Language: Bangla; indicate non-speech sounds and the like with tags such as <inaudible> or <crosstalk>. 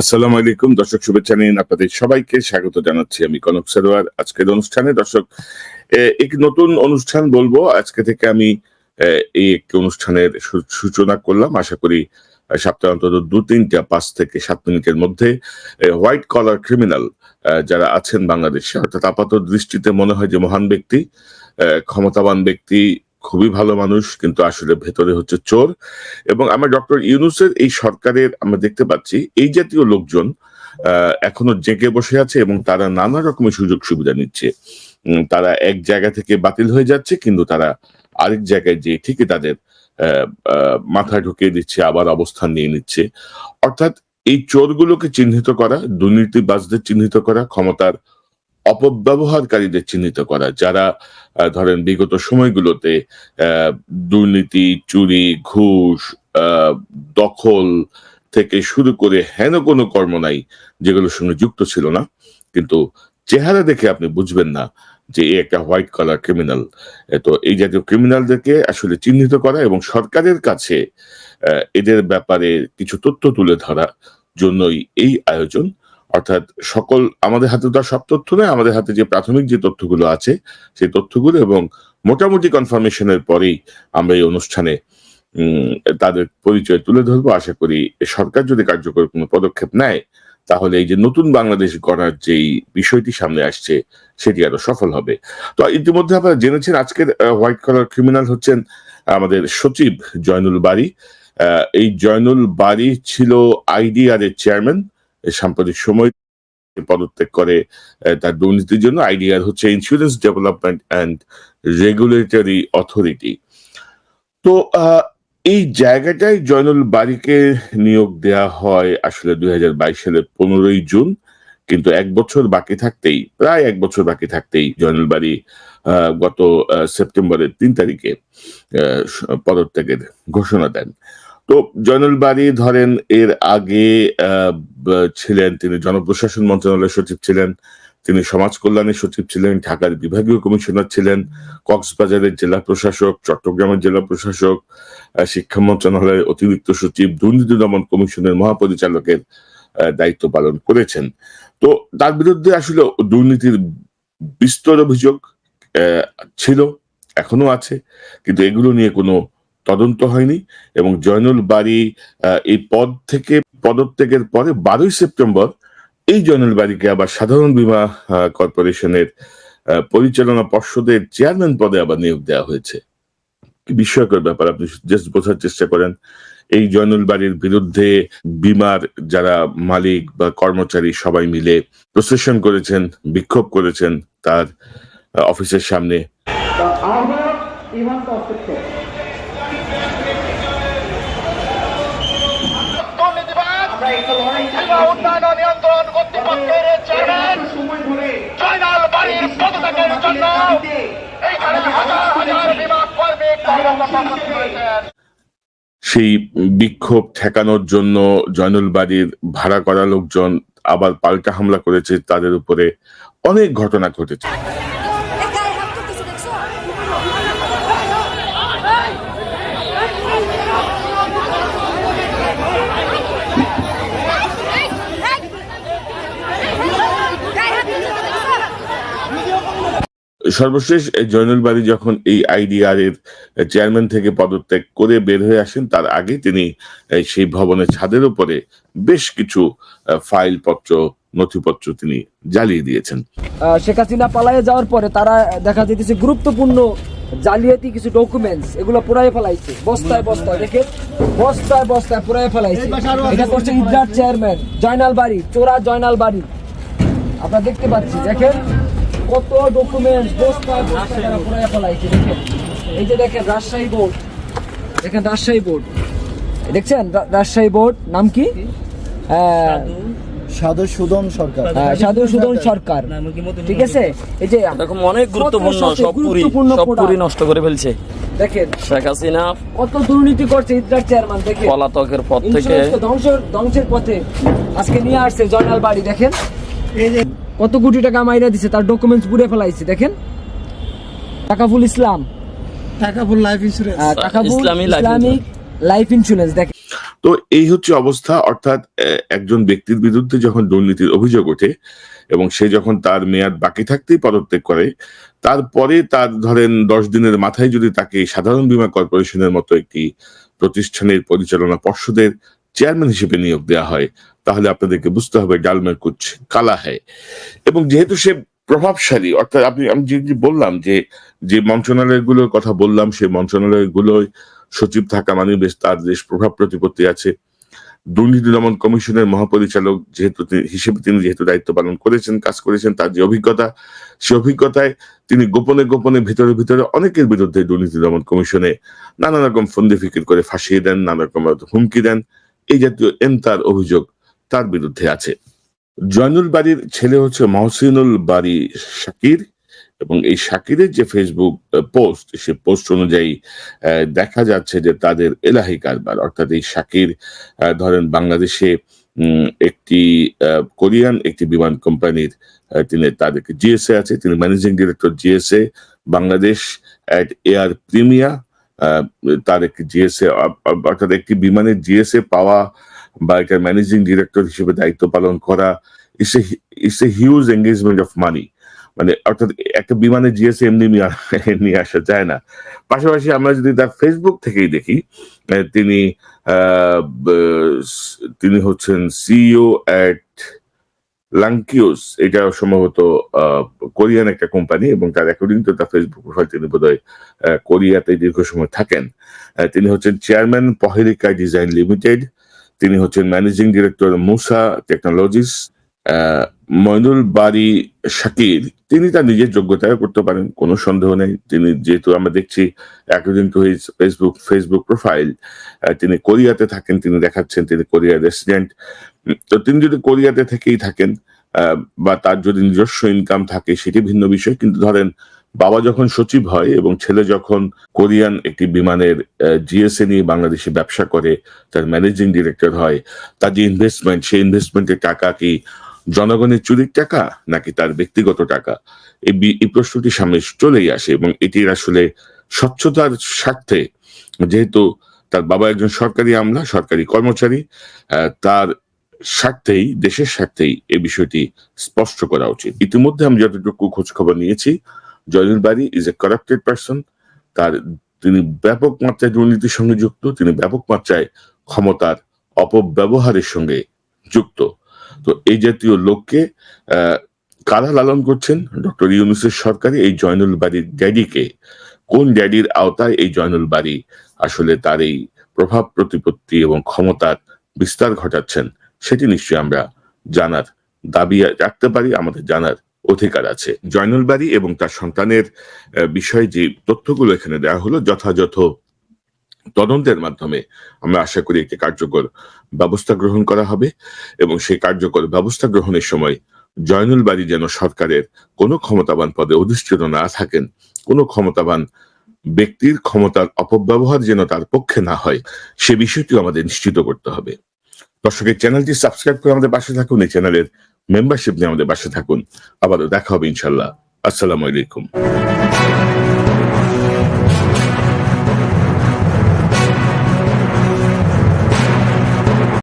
আসসালামু আলাইকুম, দর্শক শুভেচ্ছা নিন আপনাদের সবাইকে। স্বাগত জানাচ্ছি আমি কনক সারোয়ার। আজকের অনুষ্ঠানে দর্শক এক নতুন অনুষ্ঠান বলব। আজকে থেকে আমি এই একটি অনুষ্ঠানের সূচনা করলাম। আশা করি সপ্তাহে অন্তত দু তিনটা পাঁচ থেকে সাত মিনিটের মধ্যে হোয়াইট কলার ক্রিমিনাল যারা আছেন বাংলাদেশে, অর্থাৎ আপাত দৃষ্টিতে মনে হয় যে মহান ব্যক্তি ক্ষমতাবান ব্যক্তি খুবই ভালো মানুষ, কিন্তু আসলে ভেতরে হচ্ছে চোর। এবং আমরা ডক্টর ইউনুসের এই সরকারের আমরা দেখতে পাচ্ছি, এই জাতীয় লোকজন এখনও জেগে বসে আছে এবং তারা নানা রকমের সুযোগ সুবিধা নিচ্ছে। তারা এক জায়গা থেকে বাতিল হয়ে যাচ্ছে, কিন্তু তারা আরেক জায়গায় যে ঠিকই তাদের মাথায় ঢুকিয়ে দিচ্ছে, আবার অবস্থান নিয়ে নিচ্ছে। অর্থাৎ এই চোরগুলোকে চিহ্নিত করা, দুর্নীতিবাজদের চিহ্নিত করা, ক্ষমতার অপব্যবহারকারীদের চিহ্নিত করা, যারা ধরেন বিগত সময়গুলোতে দুর্নীতি, চুরি, ঘুষ দখল থেকে শুরু করে হেন কোনো কর্ম নাই, যেগুলোর সঙ্গে যুক্ত ছিল না। কিন্তু চেহারা দেখে আপনি বুঝবেন না যে এ একটা হোয়াইট কালার ক্রিমিনাল। তো এই জাতীয় ক্রিমিনালদেরকে আসলে চিহ্নিত করা এবং সরকারের কাছে এদের ব্যাপারে কিছু তথ্য তুলে ধরা জন্যই এই আয়োজন। অর্থাৎ সকল, আমাদের হাতে তো সব তথ্য নেই, আমাদের হাতে যে প্রাথমিক যে তথ্যগুলো আছে, সেই তথ্যগুলো এবং মোটামুটি কনফার্মেশনের পরেই আমরা এই অনুষ্ঠানে তাদের পরিচয় তুলে ধরবো। আশা করি সরকার যদি কার্যকর কোনো পদক্ষেপ নেয়, তাহলে এই যে নতুন বাংলাদেশ গড়ার যেই বিষয়টি সামনে আসছে, সেটি আরও সফল হবে। তো ইতিমধ্যে আপনারা জেনেছেন, আজকের হোয়াইট কালার ক্রিমিনাল হচ্ছেন আমাদের সচিব জয়নুল বাড়ি এই জয়নুল বাড়ি ছিল আইডিআর এর চেয়ারম্যান। সাম্প্রতিক সময় পদত্যাগ করে তার দুর্নীতির জন্য আইডিআর হচ্ছে insurance development and regulatory authority তো এই জায়গাটায় জয়নুল বাড়িকে নিয়োগ দেয়া হয় আসলে দুই সালের পনেরোই জুন, কিন্তু এক বছর বাকি থাকতেই, প্রায় এক বছর বাকি থাকতেই জয়নুল বাড়ি গত সেপ্টেম্বরের তিন তারিখে পদত্যাগের ঘোষণা দেন। তো জয়নুল বাড়ি ধরেন এর আগে ছিলেন, তিনি জনপ্রশাসন মন্ত্রণালয়ের সচিব ছিলেন, তিনি সমাজ কল্যাণের সচিব ছিলেন, ঢাকার বিভাগীয় কমিশনার ছিলেন, কক্সবাজারের জেলা প্রশাসক, চট্টগ্রামের জেলা প্রশাসক শিক্ষা মন্ত্রণালয়ের অতিরিক্ত সচিব, দুর্নীতি দমন কমিশনের মহাপরিচালকের দায়িত্ব পালন করেছেন। তো তার বিরুদ্ধে আসলে দুর্নীতির বিস্তর অভিযোগ ছিল, এখনও আছে, কিন্তু এগুলো নিয়ে কোনো তদন্ত হয়নি এবং জয়নুল বাড়ি এই পদ থেকে, পদত্যাগের পরে বারোই সেপ্টেম্বর এই জয়নুল বাড়িকে আবার সাধারণ বীমা কর্পোরেশনের পরিচালনা পর্ষদের চেয়ারম্যান পদে আবার নিয়োগ দেওয়া হয়েছে। বিস্ময়কর ব্যাপার, আপনি জাস্ট বোঝার চেষ্টা করেন। এই জয়নুল বাড়ির বিরুদ্ধে বিমার যারা মালিক বা কর্মচারী সবাই মিলে প্রসেশন করেছেন, বিক্ষোভ করেছেন তার অফিসের সামনে। সেই বিক্ষোভ ঠেকানোর জন্য জয়নুল বাড়ির ভাড়া করা লোকজন আবার পাল্টা হামলা করেছে, তাদের উপরে অনেক ঘটনা ঘটেছে এই গায়ে হাত করতেছে দেখছ গায়ে হাত করতেছে দেখছ সর্বশেষ জয়নুল বাড়ি যখন এই আইডিআর এর চেয়ারম্যান থেকে পদত্যাগ করে বের হয়ে আসেন, তার আগে তিনি সেই ভবনের ছাদের উপরে বেশ কিছু ফাইল পত্র নথিপত্র তিনি জ্বালিয়ে দিয়েছেন। শেখ হাসিনা পালায়ে যাওয়ার পরে তারা দেখা যেতেছে গুরুত্বপূর্ণ জালিয়াতি কিছু ডকুমেন্টস এগুলো পুরাই ফেলাইছে। বস্তায় বস্তায় দেখে বস্তায় বস্তায় পুরাই ফেলাইছে। এটা করছে ইদ্রার চেয়ারম্যান জয়নাল বাড়ি চোরা জয়নাল বাড়ি আপনারা দেখতে পাচ্ছি দেখেন কত ডকুমেন্টস বস্তায় বস্তায় তারা পুরাই ফেলাইছে দেখেন। এই যে দেখেন রাজশাহী বোর্ড দেখেন রাজশাহী বোর্ড দেখছেন? রাজশাহী বোর্ড নাম কি? হ্যাঁ সাধু। সুদন সরকার। হ্যাঁ, সাধু সুদন সরকার। ঠিক আছে? এই যে এরকম অনেক গুরুত্বপূর্ণ সব পুরি সব পুরি নষ্ট করে ফেলছে। দেখেন শেখ হাসিনা কত দুর্নীতি করছে ইদ্রার চেয়ারম্যান দেখেন। পলাতকের পর থেকে ধ্বংসের ধ্বংসের পথে আজকে নিয়ে আসছে জয়নাল বাড়ি দেখেন। কত কোটি টাকা মাইরা দিছে তার ডকুমেন্টস পুড়ে ফেলাইছে দেখেন? টাকাফুল ইসলাম। টাকা ফুল লাইফ ইন্স্যুরেন্স আহ, টাকাফুল ইসলামী ইসলামিক লাইফ ইন্স্যুরেন্স দেখেন। তো এই হচ্ছে অবস্থা অর্থাৎ একজন ব্যক্তির বিরুদ্ধে যখন দুর্নীতির অভিযোগ ওঠে এবং সে যখন তার মেয়াদ বাকি থাকতেই পদত্যাগ করে তারপরে তার ধরেন দশ দিনের মাথায় যদি তাকে সাধারণ বীমা কর্পোরেশনের মতো একটি প্রতিষ্ঠানের পরিচালনা পর্ষদের চেয়ারম্যান হিসেবে নিয়োগ দেওয়া হয়, তাহলে আপনাদেরকে বুঝতে হবে ডালমের কুচ কালা হয় এবং যেহেতু সে প্রভাবশালী, অর্থাৎ আপনি, আমি যে বললাম যে যে মন্ত্রণালয়গুলোর কথা বললাম সেই মন্ত্রণালয়গুলোয় সচিব থাকা মানে বেশ তার দেশ প্রভাব প্রতিপত্তি আছে। দুর্নীতি দমন কমিশনের মহাপরিচালক যেহেতু হিসেবে তিনি যেহেতু দায়িত্ব পালন করেছেন, কাজ করেছেন, তার যে অভিজ্ঞতা, সে অভিজ্ঞতায় তিনি গোপনে গোপনে, ভিতরে ভিতরে অনেকের বিরুদ্ধে দুর্নীতি দমন কমিশনে নানা রকম ফন্দি ফিকির করে ফাঁসিয়ে দেন নানা রকম হুমকি দেন। এই জাতীয় এমতার অভিযোগ তার বিরুদ্ধে আছে। জয়নুল বাড়ির ছেলে হচ্ছে মহসিনুল বাড়ি শাকির এবং এই শাকিরের যে ফেসবুক পোস্ট সে পোস্ট অনুযায়ী দেখা যাচ্ছে যে তাদের এলাহি কারবার। অর্থাৎ এই শাকির ধরেন বাংলাদেশে একটি কোরিয়ান একটি বিমান কোম্পানির তিনি তাদের জিএসএ আছে, তিনি managing director GSA Bangladesh at air Premia তার একটি জিএসএ অর্থাৎ একটি বিমানের জিএসএ পাওয়া বা এটার ম্যানেজিং ডিরেক্টর হিসেবে দায়িত্ব পালন করা it's a a huge engagement of money মানে অর্থাৎ একটা বিমানে জিএসএ এমনি <laughs> নিয়ে আসা যায় না। পাশাপাশি আমরা যদি তার ফেসবুক থেকেই দেখি তিনি তিনি হচ্ছেন সিইও অ্যাট লাঙ্কিউস এটা সম্ভবত কোরিয়ান একটা কোম্পানি এবং তার অ্যাকর্ডিং টু তার ফেসবুক প্রোফাইল তিনি বোধহয় কোরিয়াতে দীর্ঘ সময় থাকেন। তিনি হচ্ছেন চেয়ারম্যান পহেরিকা ডিজাইন লিমিটেড তিনি হচ্ছেন managing director Musa technologies Moinul Bari Shakir, তিনি তার নিজের যোগ্যতায় করতে পারেন, কোনো সন্দেহ নেই। তিনি যেহেতু আমরা দেখছি to his Facebook Facebook profile তিনি কোরিয়াতে থাকেন, তিনি দেখাচ্ছেন, তিনি কোরিয়ার রেসিডেন্ট তো তিনি যদি কোরিয়াতে থেকেই থাকেন বা তার যদি নিজস্ব ইনকাম থাকে, সেটি ভিন্ন বিষয়। কিন্তু ধরেন, বাবা যখন সচিব হয় এবং ছেলে যখন কোরিয়ান একটি বিমানের জিএসএ নিয়ে বাংলাদেশে ব্যবসা করে, তার ম্যানেজিং ডিরেক্টর হয়, তার যে ইনভেস্টমেন্ট সেই ইনভেস্টমেন্টের টাকা কি জনগণের চুরির টাকা নাকি তার ব্যক্তিগত টাকা? এই প্রশ্নটি সামনে চলেই আসে এবং এটির আসলে স্বচ্ছতার স্বার্থে যেহেতু তার বাবা একজন সরকারি আমলা, সরকারি কর্মচারী তার স্বার্থেই, দেশের স্বার্থেই এই বিষয়টি স্পষ্ট করা উচিত। ইতিমধ্যে আমি যতটুকু খোঁজ খবর নিয়েছি, জয়নুল বাড়ি ইজ এ কারাপ্টেড পার্সন তার তিনি ব্যাপক মাত্রায় দুর্নীতির সঙ্গে যুক্ত, তিনি ব্যাপক মাত্রায় ক্ষমতার অপব্যবহারের সঙ্গে যুক্ত। তো এই জাতীয় লোককে কারা লালন করছেন? ডক্টর ইউনুসের সরকারি এই জয়নুল বাড়ির ড্যাডিকে। কোন ড্যাডির আওতায় এই জয়নুল বাড়ি আসলে তার এই প্রভাব, প্রতিপত্তি এবং ক্ষমতার বিস্তার ঘটাচ্ছেন, সেটি নিশ্চয়ই আমরা জানার দাবি রাখতে পারি, আমাদের জানার অধিকার আছে। জয়নুল বাড়ি এবং তার সন্তানের বিষয়ে যে তথ্যগুলো এখানে দেওয়া হলো, যথাযথ তদন্তের মাধ্যমে আমরা আশা করি একটি কার্যকর ব্যবস্থা গ্রহণ করা হবে এবং সেই কার্যকর ব্যবস্থা গ্রহণের সময় জয়নুল বাড়ি যেন সরকারের কোনো ক্ষমতাবান পদে অধিষ্ঠিত না থাকেন, কোনো ক্ষমতাবান ব্যক্তির ক্ষমতার অপব্যবহার যেন তার পক্ষে না হয়, সে বিষয়টিও আমাদের নিশ্চিত করতে হবে। দর্শকের চ্যানেলটি সাবস্ক্রাইব করে আমাদের পাশে থাকুন, এই চ্যানেলের মেম্বারশিপ নিয়ে আমাদের পাশে থাকুন। আবারও দেখা হবে ইনশাল্লাহ। আসসালামু আলাইকুম।